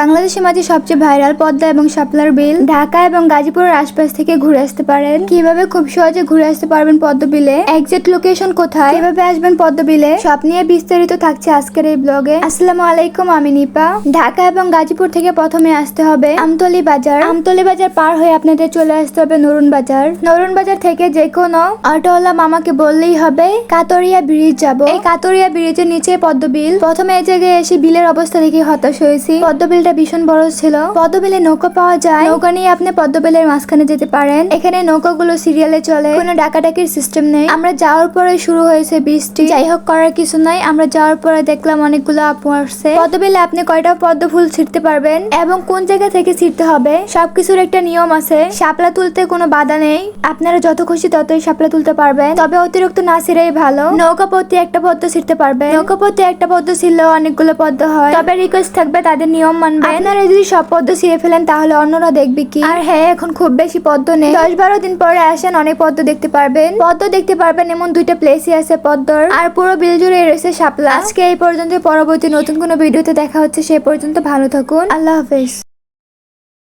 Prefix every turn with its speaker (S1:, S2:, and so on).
S1: বাংলাদেশের মাঝে সবচেয়ে ভাইরাল পদ্মা এবং শাপলার বিল ঢাকা এবং গাজীপুরের আশপাশ থেকে ঘুরে আসতে পারেন। কীভাবে খুব সহজে ঘুরে আসতে পারবেন পদ্ম বিলে? এক্সাক্ট লোকেশন কোথায়? কীভাবে আসবেন পদ্ম বিলে? সব নিয়ে বিস্তারিত থাকছে আজকের এই ব্লগে। আসসালামু আলাইকুম, আমি নিপা। ঢাকা এবং গাজীপুর থেকে প্রথমে আসতে হবে আমতলি বাজার। আমতলি বাজার পার হয়ে আপনাদের চলে আসতে হবে নরুন বাজার। নরুন বাজার থেকে যে কোনো অটোওয়ালা মামাকে বললেই হবে, কাতরিয়া ব্রিজ যাব। এই কাতরিয়া ব্রিজের নিচে পদ্মবিল প্রথমে এই জায়গায় এসে বিলের অবস্থা দেখে হতাশ হয়েছি। পদ্মবিলটা ভীষণ বড় ছিল। পদ্মবিলে নৌকা পাওয়া যায়। নৌকা নিয়ে আপনি পদ্মবিলের মাঝখানে যেতে পারেন। এখানে নৌকাগুলো সিরিয়ালে চলে। কোনো ডাকাডাকির সিস্টেম নেই। আমরা যাওয়ার পরে শুরু হয়েছে বৃষ্টি। যাই হোক, করার কিছু নাই। আমরা যাওয়ার পরে দেখলাম অনেকগুলো আপু আসছে। পদ্মবিলে আপনি কয়টা পদ্ম ফুল ছিঁড়তে পারবেন? এবং কোন জায়গা থেকে ছিঁড়তে হবে? সবকিছুর একটা নিয়ম আছে। শাপলা তুলতে কোনো বাধা নেই। আপনারা যত খুশি ততই শাপলা তুলতে পারবেন। তবে অতিরিক্ত না ছিঁড়াই ভালো। নৌকা পথে একটা পদ্ম ছিঁড়তে পারবেন। নৌকা পথে একটা পদ্ম ছিঁড়লেও অনেকগুলো পদ্ম হয়। তবে রিকোয়েস্ট থাকবে তাদের নিয়ম মানবেন আপনারা যদি সব পদ্ম ছিঁড়ে ফেলেন তাহলে অন্যরা দেখবে কি? আর হ্যাঁ এখন খুব বেশি পদ্ম নেই। দশ বারো দিন পরে আসেন অনেক পদ্ম দেখতে পারবেন। পদ্ম দেখতে পারবেন এমন দুইটা প্লেসই আছে পদ্মর। আর পুরো বিল জুড়ে রয়েছে শাপলা। আজকে এই পর্যন্ত পরবর্তী নতুন কোনো ভিডিওতে দেখা হচ্ছে সে পর্যন্ত ভালো থাকুন। আল্লাহ হাফেজ।